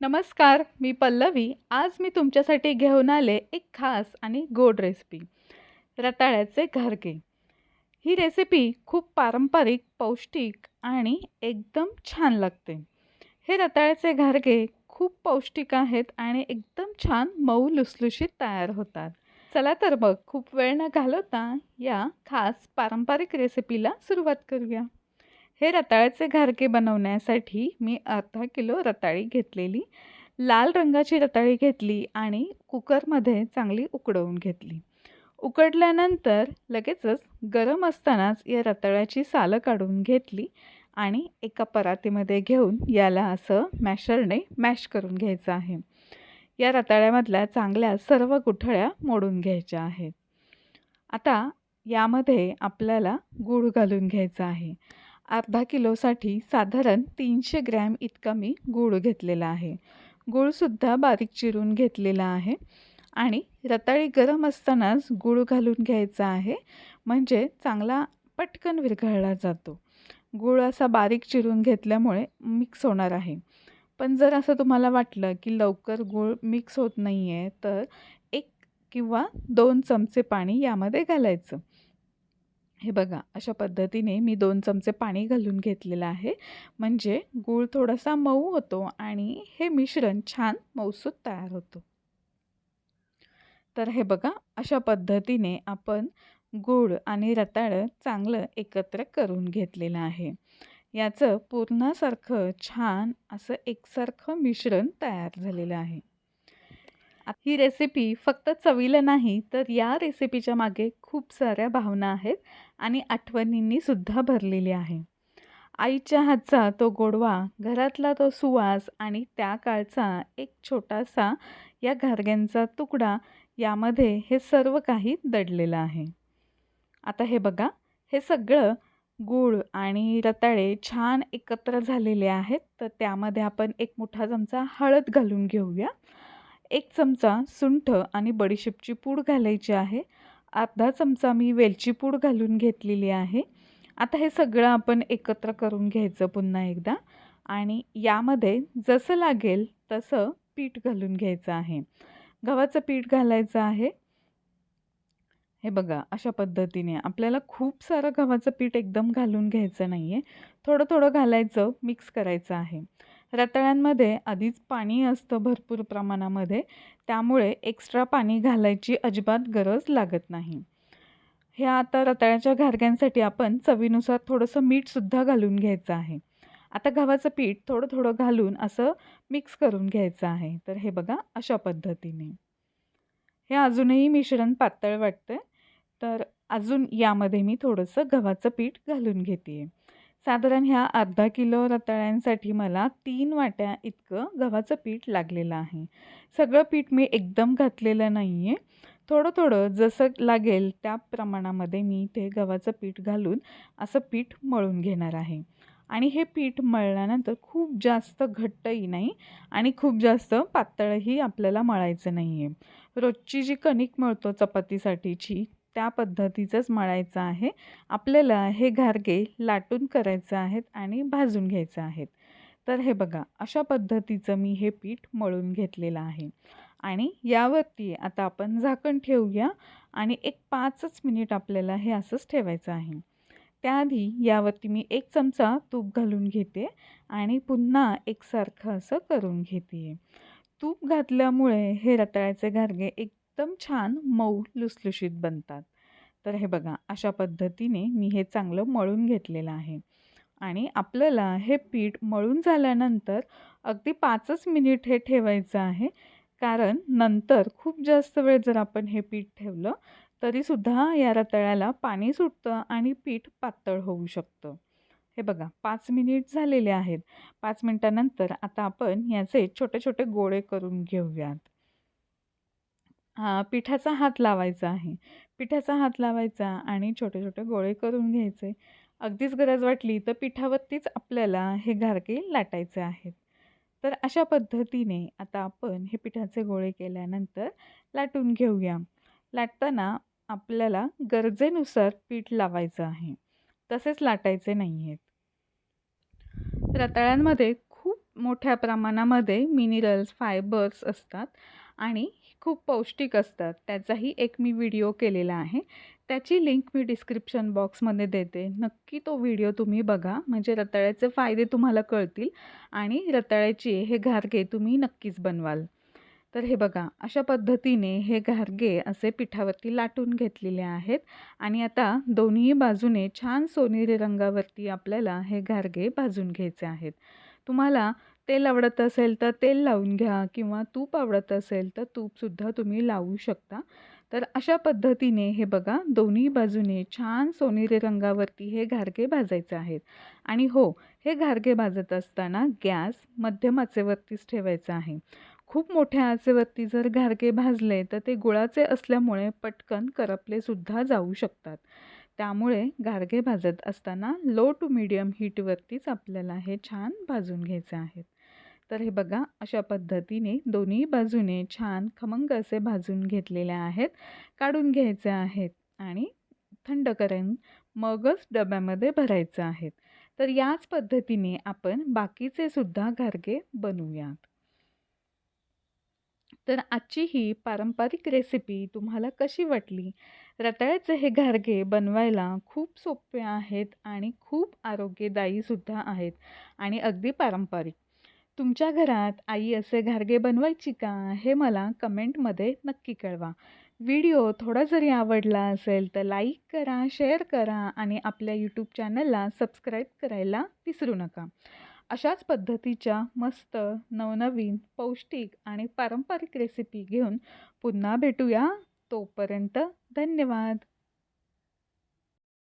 नमस्कार मी पल्लवी. आज मी तुमच्यासाठी घेऊन आले एक खास आणि गोड रेसिपी रताळ्याचे घरगे. ही रेसिपी खूप पारंपरिक पौष्टिक आणि एकदम छान लागते. हे रताळ्याचे घरगे खूप पौष्टिक आहेत आणि एकदम छान मऊ लुसलुशीत तयार होतात. चला तर मग खूप वेळ न घालवता या खास पारंपरिक रेसिपीला सुरुवात करूया. हे रताळ्याचे घारके बनवण्यासाठी मी अर्धा किलो रताळी घेतलेली लाल रंगाची रताळी घेतली आणि कुकरमध्ये चांगली उकडवून घेतली. उकडल्यानंतर लगेचच गरम असतानाच या रताळ्याची सालं काढून घेतली आणि एका परातीमध्ये घेऊन याला असं मॅशरने मॅश करून घ्यायचं आहे. या रताळ्यामधल्या चांगल्या सर्व गुठळ्या मोडून घ्यायच्या आहेत. आता यामध्ये आपल्याला गूळ घालून घ्यायचा आहे. अर्धा किलोसाठी साधारण तीनशे ग्रॅम इतका मी गूळ घेतलेला आहे. गूळसुद्धा बारीक चिरून घेतलेला आहे. आणि रताळी गरम असतानाच गूळ घालून घ्यायचा आहे. म्हणजे चांगला पटकन विरघळला जातो. गूळ असा बारीक चिरून घेतल्यामुळे मिक्स होणार आहे. पण जर असं तुम्हाला वाटलं की लवकर गूळ मिक्स होत नाही आहे तर एक किंवा दोन चमचे पाणी यामध्ये घालायचं. हे बघा अशा पद्धतीने मी दोन चमचे पाणी घालून घेतलेलं आहे. म्हणजे गूळ थोडासा मऊ होतो आणि हे मिश्रण छान मऊसूत तयार होतो. तर हे बघा अशा पद्धतीने आपण गूळ आणि रताळं चांगलं एकत्र करून घेतलेलं आहे. याचं पूर्णासारखं छान असं एकसारखं मिश्रण तयार झालेलं आहे. ही रेसिपी फक्त चवीला नाही तर या रेसिपीच्या मागे खूप साऱ्या भावना आहेत. आणि आठवणींनी सुद्धा भरलेली आहे. आईच्या हातचा तो गोडवा घरातला तो सुवास आणि त्या काळचा एक छोटासा या घारग्यांचा तुकडा यामध्ये हे सर्व काही दडलेलं आहे. आता हे बघा हे सगळं गूळ आणि रताळे छान एकत्र झालेले आहेत तर त्यामध्ये आपण एक मोठा चमचा हळद घालून घेऊया. एक चमचा सुंठ आणि बडीशेपची पूड घालायची आहे. अर्धा चमचा मी वेलची पूड घालून घेतलेली आहे. आता हे सगळं आपण एकत्र करून घ्यायचं पुन्हा एकदा. आणि यामध्ये जसं लागेल तसं पीठ घालून घ्यायचं आहे. गव्हाचं पीठ घालायचं आहे. हे बघा अशा पद्धतीने. आपल्याला खूप सारं गव्हाचं पीठ एकदम घालून घ्यायचं नाही आहे थोडं थोडं घालायचं मिक्स करायचं आहे. रताळ्यांमध्ये आधीच पाणी असतं भरपूर प्रमाणामध्ये. त्यामुळे एक्स्ट्रा पाणी घालायची अजिबात गरज लागत नाही. ह्या आता रताळ्याच्या घारग्यांसाठी आपण चवीनुसार थोडंसं मीठसुद्धा घालून घ्यायचं आहे. आता गव्हाचं पीठ थोडं थोडं घालून असं मिक्स करून घ्यायचं आहे. तर हे बघा अशा पद्धतीने. हे अजूनही मिश्रण पातळ वाटतं तर अजून यामध्ये मी थोडंसं गव्हाचं पीठ घालून घेते साधारण ह्या अर्धा किलो रताळ्यांसाठी मला तीन वाट्या इतकं गव्हाचं पीठ लागलेलं आहे. सगळं पीठ मी एकदम घातलेलं नाही आहे थोडं थोडं जसं लागेल त्या प्रमाणामध्ये मी ते गव्हाचं पीठ घालून असं पीठ मळून घेणार आहे. आणि हे पीठ मळल्यानंतर खूप जास्त घट्टही नाही आणि खूप जास्त पातळही आपल्याला मळायचं नाही आहे रोजची जी कणिक मळतो चपातीसाठीची त्या पद्धतीचंच मळायचं आहे. आपल्याला हे घारगे लाटून करायचं आहेत आणि भाजून घ्यायचं आहेत. तर हे बघा अशा पद्धतीचं मी हे पीठ मळून घेतलेलं आहे. आणि यावरती आता आपण झाकण ठेवूया आणि एक पाचच मिनिट आपल्याला हे असंच ठेवायचं आहे. त्याआधी यावरती मी एक चमचा तूप घालून घेते आणि पुन्हा एकसारखं असं करून घेते. तूप घातल्यामुळे हे रताळ्याचे घारगे एक एकदम छान मऊ लुसलुशीत बनतात. तर हे बघा अशा पद्धतीने मी हे चांगलं मळून घेतलेलं आहे. आणि आपल्याला हे पीठ मळून झाल्यानंतर अगदी पाचच मिनिट हे ठेवायचं आहे. कारण नंतर खूप जास्त वेळ जर आपण हे पीठ ठेवलं तरीसुद्धा या रताळ्याला पाणी सुटतं आणि पीठ पातळ होऊ शकतं. हे बघा पाच मिनिट झालेले आहेत. पाच मिनटानंतर आता आपण याचे छोटे छोटे गोळे करून घेऊयात. हां पिठाचा हात लावायचा आहे. पिठाचा हात लावायचा आणि छोटे छोटे गोळे करून घ्यायचे. अगदीच गरज वाटली तर पिठावरतीच आपल्याला हे घारके लाटायचे आहेत. तर अशा पद्धतीने आता आपण हे पिठाचे गोळे केल्यानंतर लाटून घेऊया. लाटताना आपल्याला गरजेनुसार पीठ लावायचं आहे. तसेच लाटायचे नाही आहेत रताळ्यांमध्ये खूप मोठ्या प्रमाणामध्ये मिनरल्स फायबर्स असतात आणि खूप पौष्टिक असतात. त्याचाही एक मी व्हिडिओ केलेला आहे. त्याची लिंक मी डिस्क्रिप्शन बॉक्समध्ये देते. नक्की तो व्हिडिओ तुम्ही बघा. म्हणजे रताळ्याचे फायदे तुम्हाला कळतील आणि रताळ्याचे हे घारगे तुम्ही नक्कीच बनवाल. तर हे बघा अशा पद्धतीने हे घारगे असे पिठावरती लाटून घेतलेले आहेत आणि आता दोन्ही बाजूने छान सोनेरी रंगावरती आपल्याला हे घारगे भाजून घ्यायचे आहेत. तुम्हाला तेल आवडत असेल तर तेल लावून घ्या किंवा तूप आवडत असेल तर तूपसुद्धा तुम्ही लावू शकता. तर अशा पद्धतीने हे बघा दोन्ही बाजूने छान सोनेरी रंगावरती हे घारगे भाजायचे आहेत. आणि हो हे घारगे भाजत असताना गॅस मध्यम आचेवरतीच ठेवायचा आहे. खूप मोठ्या आचेवरती जर घारगे भाजले तर ते गुळाचे असल्यामुळे पटकन करपलेसुद्धा जाऊ शकतात. त्यामुळे घारगे भाजत असताना लो टू मीडियम हीटवरतीच आपल्याला हे छान भाजून घ्यायचे आहेत. तर हे बघा अशा पद्धतीने दोन्ही बाजूने छान खमंग असे भाजून घेतलेले आहेत काढून घ्यायचे आहेत आणि थंड करून मगच डब्यामध्ये भरायचं आहेत तर याच पद्धतीने आपण बाकीचे सुद्धा घारगे बनवूयात. तर आजची ही पारंपरिक रेसिपी तुम्हाला कशी वाटली? रताळ्याचे हे घारगे बनवायला खूप सोपे आहेत आणि खूप आरोग्यदायीसुद्धा आहेत आणि अगदी पारंपरिक. तुमच्या घरात आई असे घारगे बनवायची का हे मला कमेंटमध्ये नक्की कळवा. व्हिडिओ थोडा जरी आवडला असेल तर लाईक करा शेअर करा आणि आपल्या यूट्यूब चॅनलला सबस्क्राईब करायला विसरू नका. अशाच पद्धतीच्या मस्त नवनवीन पौष्टिक आणि पारंपरिक रेसिपी घेऊन पुन्हा भेटूया. तोपर्यंत धन्यवाद.